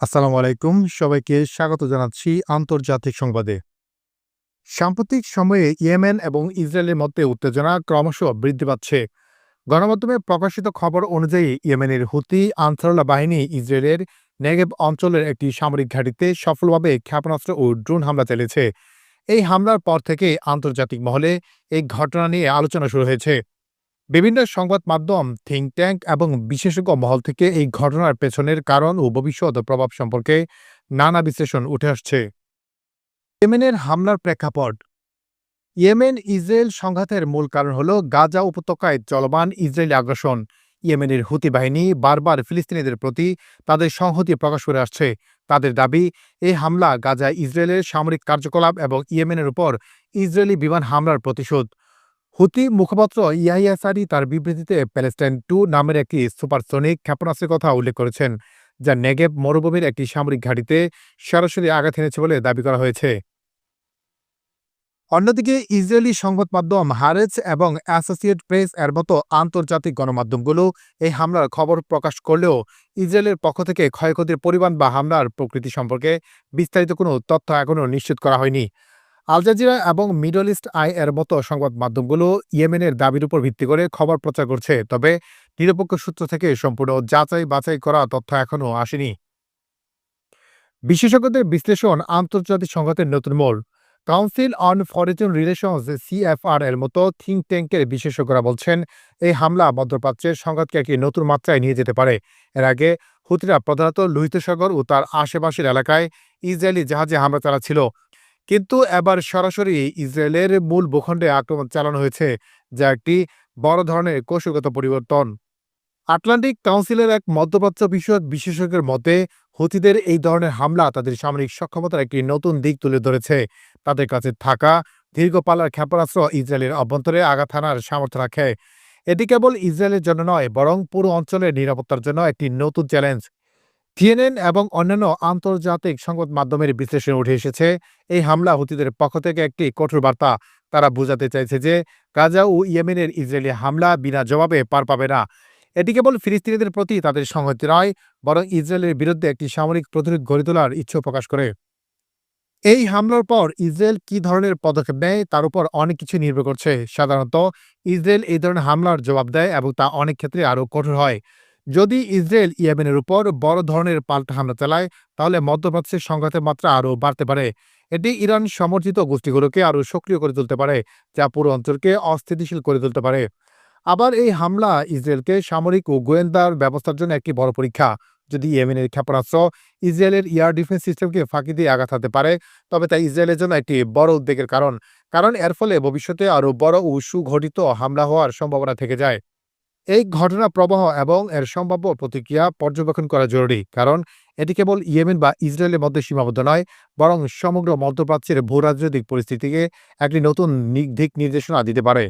আসসালামু আলাইকুম। সবাইকে স্বাগত জানাচ্ছি আন্তর্জাতিক সংবাদে। সাম্প্রতিক সময়ে ইয়েমেন এবং ইসরায়েলের মধ্যে উত্তেজনা ক্রমশ বৃদ্ধি পাচ্ছে। গণমাধ্যমে প্রকাশিত খবর অনুযায়ী ইয়েমেনের হুতি আনসারুল্লাহ বাহিনী ইসরায়েলের নেগেব অঞ্চলের একটি সামরিক ঘাঁটিতে সফলভাবে ক্ষেপণাস্ত্র ও ড্রোন হামলা চালিয়েছে। এই হামলার পর থেকে আন্তর্জাতিক মহলে এই ঘটনা নিয়ে আলোচনা শুরু হয়েছে। বিভিন্ন সংবাদ মাধ্যম থিঙ্ক ট্যাঙ্ক এবং বিশেষজ্ঞ মহল থেকে এই ঘটনার পেছনের কারণ ও ভবিষ্যৎ প্রভাব সম্পর্কে নানা বিশ্লেষণ উঠে আসছে। ইয়েমেনের হামলার প্রেক্ষাপট। ইয়েমেন ইসরায়েল সংঘাতের মূল কারণ হল গাজা উপত্যকায় চলমান ইসরায়েলি আগ্রাসন। ইয়েমেনের হুতি বাহিনী বারবার ফিলিস্তিনিদের প্রতি তাদের সংহতি প্রকাশ করে আসছে। তাদের দাবি, এই হামলা গাজা ইসরায়েলের সামরিক কার্যকলাপ এবং ইয়েমেনের উপর ইসরায়েলি বিমান হামলার প্রতিশোধ। হুতি মুখপাত্র ইয়াহিয়া সারি তার বিবৃতিতে প্যালেস্টাইন টু নামের একটি সুপারসনিক ক্ষেপণাস্ত্রের কথা উল্লেখ করেছেন, যা নেগেব মরুভূমির একটি সামরিক ঘাঁটিতে সরাসরি আঘাত এনেছে বলে দাবি করা হয়েছে। অন্যদিকে ইসরায়েলি সংবাদ মাধ্যম হারেজ এবং অ্যাসোসিয়েট প্রেস এর মতো আন্তর্জাতিক গণমাধ্যমগুলো এই হামলার খবর প্রকাশ করলেও ইসরায়েলের পক্ষ থেকে ক্ষয়ক্ষতির পরিমাণ বা হামলার প্রকৃতি সম্পর্কে বিস্তারিত কোনো তথ্য এখনও নিশ্চিত করা হয়নি। আল জাজিরা এবং মিডল ইস্ট আই এর মতো সংবাদ মাধ্যমগুলো ইয়েমেনের দাবির উপর ভিত্তি করে খবর প্রচার করছে, তবে নিরপেক্ষ সূত্র থেকে সম্পূর্ণ যাচাই বাছাই করা তথ্য এখনও আসেনি। বিশেষজ্ঞদের বিশ্লেষণ আন্তর্জাতিক সংঘাতের নতুন মোল council on foreign relations, CFR এর মতো থিঙ্ক ট্যাঙ্কের বিশেষজ্ঞরা বলছেন, এই হামলা মধ্যপ্রাচ্যের সংঘাতকে একটি নতুন মাত্রায় নিয়ে যেতে পারে। এর আগে হুতিরা প্রধানত লোহিত সাগর ও তার আশেপাশের এলাকায় ইসরায়েলি জাহাজে হামলা চালাচ্ছিল। কিন্তু এবার সরাসরি ইসরায়েলের মূল ভূখণ্ডে আক্রমণ চালানো হয়েছে, যা একটি বড় ধরনের কৌশলগত পরিবর্তন। আটলান্টিক কাউন্সিলের এক মধ্যপ্রাচ্য বিষয়ক বিশেষজ্ঞের মতে হুতিদের এই ধরনের হামলা তাদের সামরিক সক্ষমতার একটি নতুন দিক তুলে ধরেছে। তাদের কাছে থাকা দীর্ঘ পাল্লার ক্ষেপণাস্ত্র ইসরায়েলের অভ্যন্তরে আঘাত হানার সামর্থ্য রাখে। এটি কেবল ইসরায়েলের জন্য নয়, বরং পুরো অঞ্চলের নিরাপত্তার জন্য একটি নতুন চ্যালেঞ্জ। সিএনএন এবং অন্যান্য আন্তর্জাতিক সংবাদ মাধ্যমের বিশ্লেষণে উঠে এসেছে, এই হামলা হুতিদের পক্ষ থেকে একটি কঠোর বার্তা। তারা বোঝাতে চাইছে যে, গাজা ও ইয়েমেনের ইসরায়েলি হামলা বিনা জবাবে পার পাবে না। এটি কেবল ফিলিস্তিনিদের প্রতি তাদের সংহতি নয়, বরং ইসরায়েলের বিরুদ্ধে একটি সামরিক প্রতিরোধ গড়ে তোলার ইচ্ছা প্রকাশ করে। এই হামলার পর ইসরায়েল কি ধরনের পদক্ষেপ নেয় তার উপর অনেক কিছু নির্ভর করছে। সাধারণত, ইসরায়েল এই ধরনের হামলার জবাব দেয় এবং তা অনেক ক্ষেত্রে আরও কঠোর হয়। যদি ইসরায়েল ইয়েমেনের উপর বড় ধরনের পাল্টা হামলা চালায়, তাহলে মধ্যপ্রাচ্যের সংঘাতের মাত্রা আরও বাড়তে পারে। এটি ইরান সমর্থিত গোষ্ঠীগুলোকে আরও সক্রিয় করে তুলতে পারে, যা পুরো অঞ্চলকে অস্থিতিশীল করে তুলতে পারে। আবার এই হামলা ইসরায়েলকে সামরিক ও গোয়েন্দার ব্যবস্থার জন্য একটি বড় পরীক্ষা। যদি ইয়েমেনের ক্ষেপণাস্ত্র ইসরায়েলের এয়ার ডিফেন্স সিস্টেমকে ফাঁকি দিয়ে আঘাত হাতে পারে, তবে তা ইসরায়েলের জন্য একটি বড় উদ্বেগের কারণ। কারণ এর ফলে ভবিষ্যতে আরও বড় ও সুঘটিত হামলা হওয়ার সম্ভাবনা থেকে যায়। এই ঘটনা প্রবাহ এবং এর সম্ভাব্য প্রতিক্রিয়া পর্যবেক্ষণ করা জরুরি, কারণ এটি কেবল ইয়েমেন বা ইসরায়েলের মধ্যে সীমাবদ্ধ নয়, বরং সমগ্র মধ্যপ্রাচ্যের ভূরাজনৈতিক পরিস্থিতিকে একটি নতুন দিক নির্দেশনা দিতে পারে।